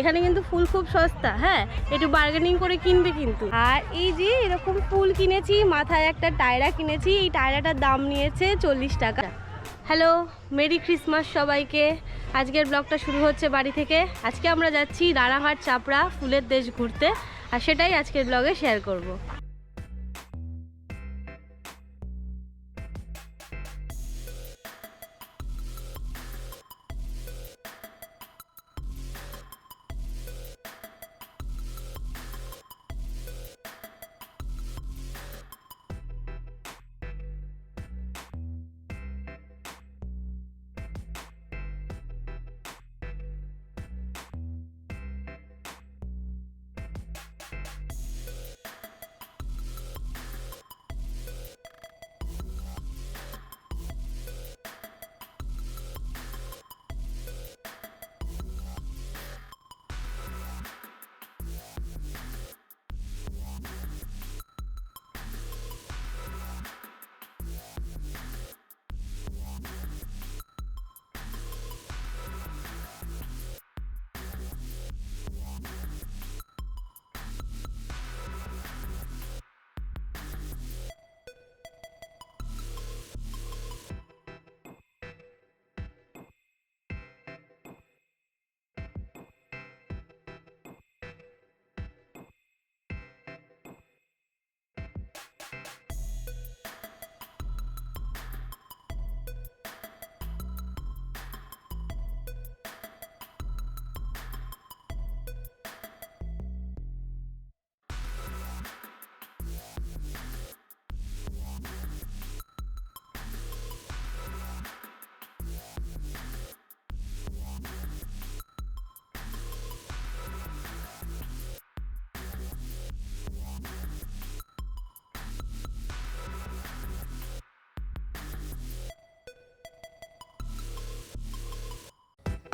এখানে কিন্তু ফুল খুব সস্তা হ্যাঁ? একটু বার্গেনিং করে কিনবে কিন্তু। আর এই যে এরকম ফুল কিনেছি, মাথায় একটা টায়রা কিনেছি, এই টায়রাটার দাম নিয়েছে চল্লিশ টাকা। হ্যালো, মেরি ক্রিসমাস সবাইকে। আজকের ব্লগটা শুরু হচ্ছে বাড়ি থেকে। আজকে আমরা যাচ্ছি রানাঘাট চাপড়া ফুলের দেশ ঘুরতে, আর সেটাই আজকের ব্লগে শেয়ার করব।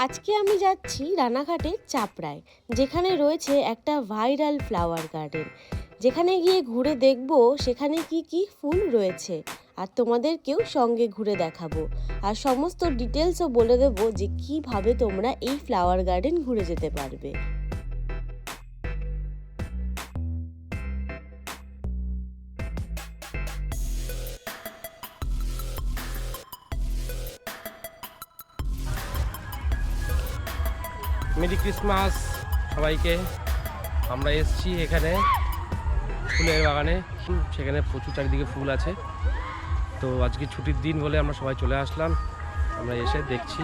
আজকে আমি যাচ্ছি রানাঘাটের চাপড়ায়। যেখানে রয়েছে একটা ভাইরাল ফ্লাওয়ার গার্ডেন। যেখানে গিয়ে ঘুরে দেখব সেখানে কি কি ফুল রয়েছে। আর তোমাদেরকেও সঙ্গে ঘুরে দেখাবো। আর সমস্ত ডিটেলসও বলে দেবো যে কীভাবে তোমরা এই ফ্লাওয়ার গার্ডেন ঘুরে যেতে পারবে। মেরি ক্রিসমাস সবাইকে। আমরা এসছি এখানে ফুলের বাগানে। সেখানে প্রচুর চারিদিকে ফুল আছে। তো আজকে ছুটির দিন বলে আমরা সবাই চলে আসলাম। আমরা এসে দেখছি।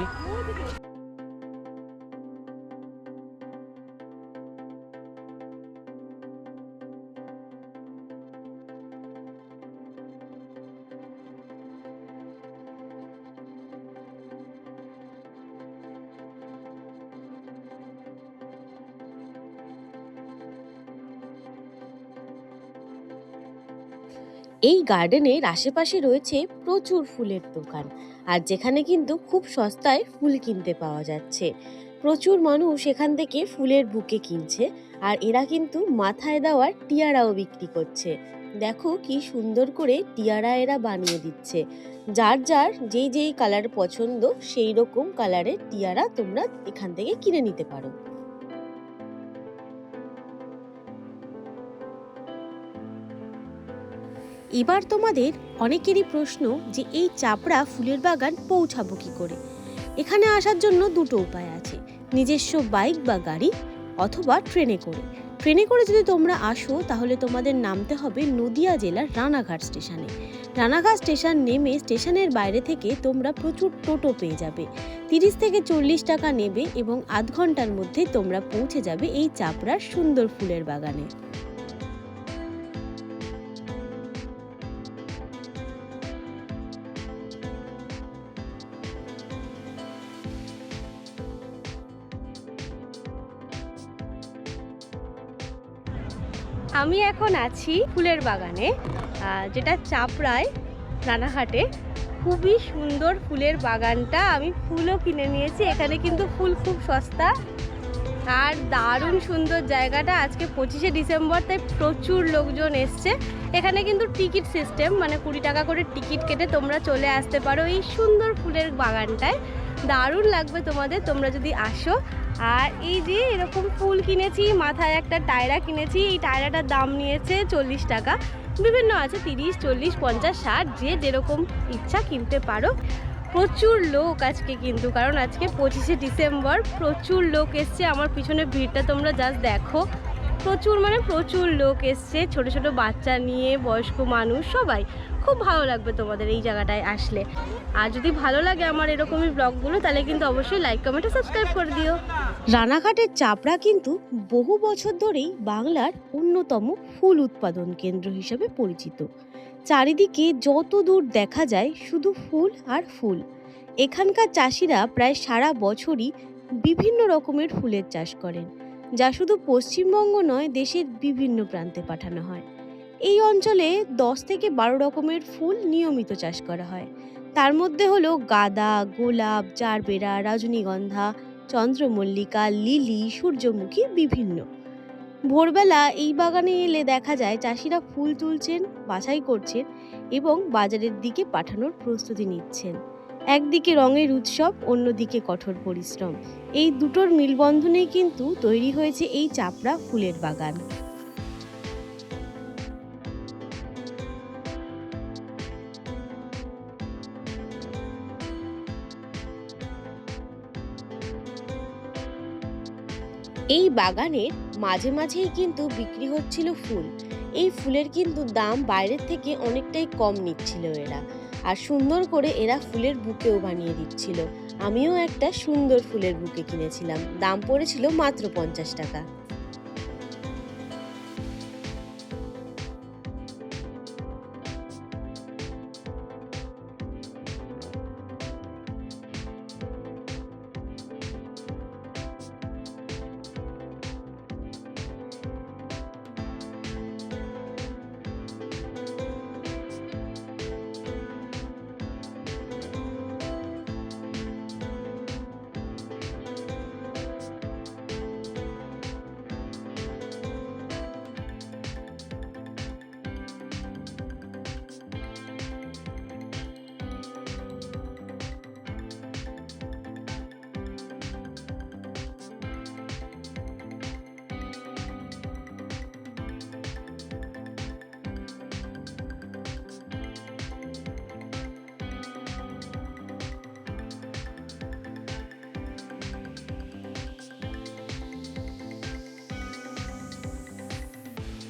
এই গার্ডেনের আশেপাশে রয়েছে প্রচুর ফুলের দোকান আর যেখানে কিন্তু খুব সস্তায় ফুল কিনতে পাওয়া যাচ্ছে। প্রচুর মানুষ এখান থেকে ফুলের বুকে কিনছে আর এরা কিন্তু মাথায় দেওয়ার টিয়ারাও বিক্রি করছে। দেখো কি সুন্দর করে টিয়ারা এরা বানিয়ে দিচ্ছে। যার যার যেই যেই কালার পছন্দ সেই রকম কালারের টিয়ারা তোমরা এখান থেকে কিনে নিতে পারো। এবার তোমাদের অনেকেরই প্রশ্ন যে এই চাপড়া ফুলের বাগান পৌঁছাবো কি করে? এখানে আসার জন্য দুটো উপায় আছে। নিজস্ব বাইক বা গাড়ি অথবা ট্রেনে করে। ট্রেনে করে যদি তোমরা আসো, তাহলে তোমাদের নামতে হবে নদিয়া জেলার রানাঘাট স্টেশনে। রানাঘাট স্টেশন নেমে স্টেশনের বাইরে থেকে তোমরা প্রচুর টোটো পেয়ে যাবে। তিরিশ থেকে চল্লিশ টাকা নেবে এবং আধ ঘণ্টার মধ্যে তোমরা পৌঁছে যাবে এই চাপড়ার সুন্দর ফুলের বাগানে। আমি এখন আছি ফুলের বাগানে যেটা চাপড়ায় রানাঘাটে। খুবই সুন্দর ফুলের বাগানটা। আমি ফুলও কিনে নিয়েছি। এখানে কিন্তু ফুল খুব সস্তা আর দারুণ সুন্দর জায়গাটা। আজকে পঁচিশে ডিসেম্বর, তাই প্রচুর লোকজন এসছে। এখানে কিন্তু টিকিট সিস্টেম মানে কুড়ি টাকা করে টিকিট কেটে তোমরা চলে আসতে পারো এই সুন্দর ফুলের বাগানটায়। দারুণ লাগবে তোমাদের, তোমরা যদি আসো। আর এই যে এরকম ফুল কিনেছি, মাথায় একটা টায়রা কিনেছি, এই টায়রাটার দাম নিয়েছে চল্লিশ টাকা। বিভিন্ন আছে, তিরিশ, চল্লিশ, পঞ্চাশ, ষাট, যে যেরকম ইচ্ছা কিনতে পারো। প্রচুর লোক আজকে কিন্তু, কারণ আজকে পঁচিশে ডিসেম্বর, প্রচুর লোক এসছে। আমার পিছনে ভিড়টা তোমরা জাস্ট দেখো। প্রচুর মানে প্রচুর লোক এসছে, ছোট ছোট বাচ্চা নিয়ে, বয়স্ক মানুষ, সবাই। খুব ভালো লাগবে তোমাদের এই জায়গাটায় আসলে। আর যদি ভালো লাগে আমার এরকমই ব্লগগুলো তাহলে কিন্তু অবশ্যই লাইক কমেন্ট সাবস্ক্রাইব করে দিও। রানাঘাটের চাপড়া কিন্তু বহু বছর ধরেই বাংলার অন্যতম ফুল উৎপাদন কেন্দ্র হিসেবে পরিচিত। চারিদিকে যত দূর দেখা যায় শুধু ফুল আর ফুল। এখানকার চাষিরা প্রায় সারা বছরই বিভিন্ন রকমের ফুলের চাষ করেন, যা শুধু পশ্চিমবঙ্গ নয়, দেশের বিভিন্ন প্রান্তে পাঠানো হয়। এই অঞ্চলে দশ থেকে বারো রকমের ফুল নিয়মিত চাষ করা হয়। তার মধ্যে হলো গাঁদা, গোলাপ জারবেরা রজনীগন্ধা চন্দ্রমল্লিকা, লিলি, সূর্যমুখী বিভিন্ন। ভোরবেলা এই বাগানে এলে দেখা যায় চাষিরা ফুল তুলছেন, বাছাই করছেন এবং বাজারের দিকে পাঠানোর প্রস্তুতি নিচ্ছেন। একদিকে রঙের উৎসব, অন্যদিকে কঠোর পরিশ্রম। এই দুটোর মিলবন্ধনেই কিন্তু তৈরি হয়েছে এই চাপড়া ফুলের বাগান। এই বাগানের মাঝে মাঝেই কিন্তু বিক্রি হচ্ছিল ফুল। এই ফুলের কিন্তু দাম বাইরের থেকে অনেকটাই কম নিচ্ছিল এরা। আর সুন্দর করে এরা ফুলের বুকেও বানিয়ে দিচ্ছিল। আমিও একটা সুন্দর ফুলের বুকে কিনেছিলাম। দাম পড়েছিল মাত্র পঞ্চাশ টাকা।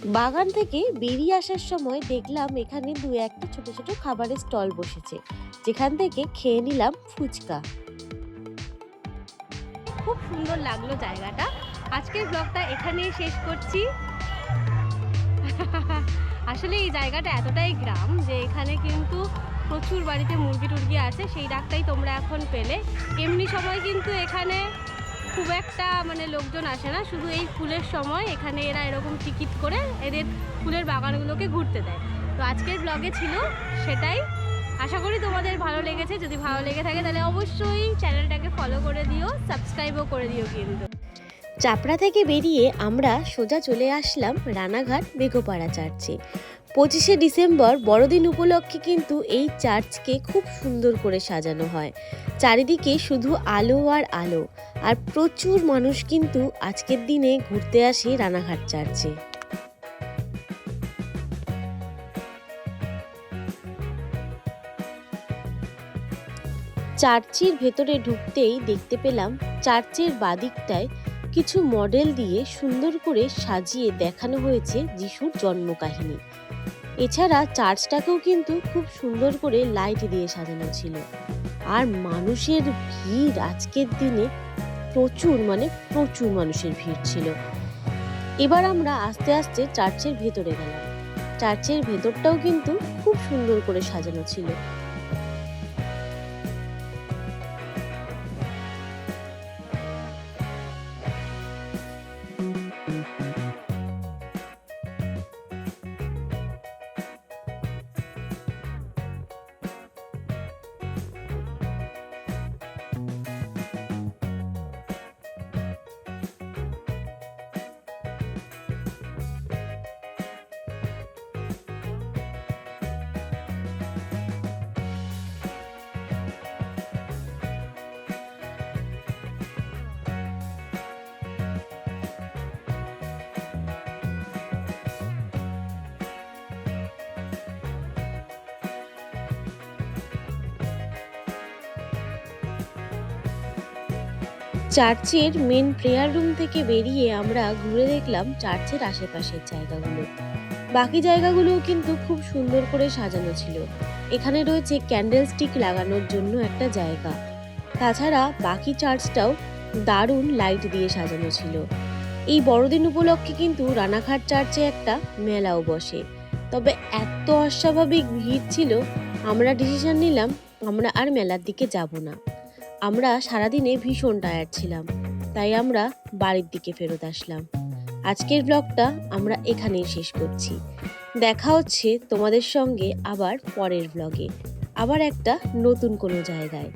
বাগান থেকে বেরিয়ে আসার সময় দেখলাম এখানে দু একটা ছোট ছোট খাবারের স্টল বসেছে, যেখান থেকে খেয়ে নিলাম ফুচকা। খুব সুন্দর লাগল জায়গাটা। আজকের ব্লগটা এখানেই শেষ করছি। আসলে এই জায়গাটা এতটাই গ্রাম যে এখানে কিন্তু প্রচুর বাড়িতে মুরগি টুরগি আছে, সেই ডাকটাই তোমরা এখন পেলে। এমনি সময় কিন্তু এখানে খুব একটা মানে লোকজন আসে না। শুধু এই ফুলের সময় এখানে এরা এরকম টিকিট করে এদের ফুলের বাগানগুলোকে ঘুরতে দেয়। তো আজকের ব্লগে ছিল সেটাই। আশা করি তোমাদের ভালো লেগেছে। যদি ভালো লেগে থাকে তাহলে অবশ্যই চ্যানেলটাকে ফলো করে দিও সাবস্ক্রাইবও করে দিও কিন্তু। চাপড়া থেকে বেরিয়ে আমরা সোজা চলে আসলাম রানাঘাট বেগোপাড়া চার্চে। পঁচিশে ডিসেম্বর বড়দিন উপলক্ষে কিন্তু এই চার্চকে খুব সুন্দর করে সাজানো হয়। চারিদিকে শুধু আলো আর আলো, আর প্রচুর মানুষ কিন্তু আজকের দিনে ঘুরতে আসে রানাঘাট চার্চে। চার্চের ভেতরে ঢুকতেই দেখতে পেলাম চার্চের বাদিকটায় কিছু মডেল দিয়ে সুন্দর করে সাজিয়ে দেখানো হয়েছে যিশুর জন্মকাহিনী। এছাড়া চার্চটাকেও কিন্তু খুব সুন্দর করে লাইট দিয়ে সাজানো ছিল। আর মানুষের ভিড় আজকের দিনে প্রচুর মানে প্রচুর মানুষের ভিড় ছিল। এবার আমরা আস্তে আস্তে চার্চের ভেতরে গেলাম। চার্চের ভেতরটাও কিন্তু খুব সুন্দর করে সাজানো ছিল। চার্চের মেন প্রেয়ার রুম থেকে বেরিয়ে আমরা ঘুরে দেখলাম চার্চের আশেপাশের জায়গাগুলো। বাকি জায়গাগুলোও কিন্তু খুব সুন্দর করে সাজানো ছিল। এখানে রয়েছে ক্যান্ডেল স্টিক লাগানোর জন্য একটা জায়গা। তাছাড়া বাকি চার্চটাও দারুণ লাইট দিয়ে সাজানো ছিল। এই বড়দিন উপলক্ষে কিন্তু রানাঘাট চার্চে একটা মেলাও বসে। তবে এত অস্বাভাবিক ভিড় ছিল, আমরা ডিসিশন নিলাম আমরা আর মেলার দিকে যাব না। আমরা সারাদিনে ভীষণ টায়ার ছিলাম, তাই আমরা বাড়ির দিকে ফেরত আসলাম। আজকের ব্লগটা আমরা এখানেই শেষ করছি। দেখা হচ্ছে তোমাদের সঙ্গে আবার পরের ব্লগে আবার একটা নতুন কোনো জায়গায়।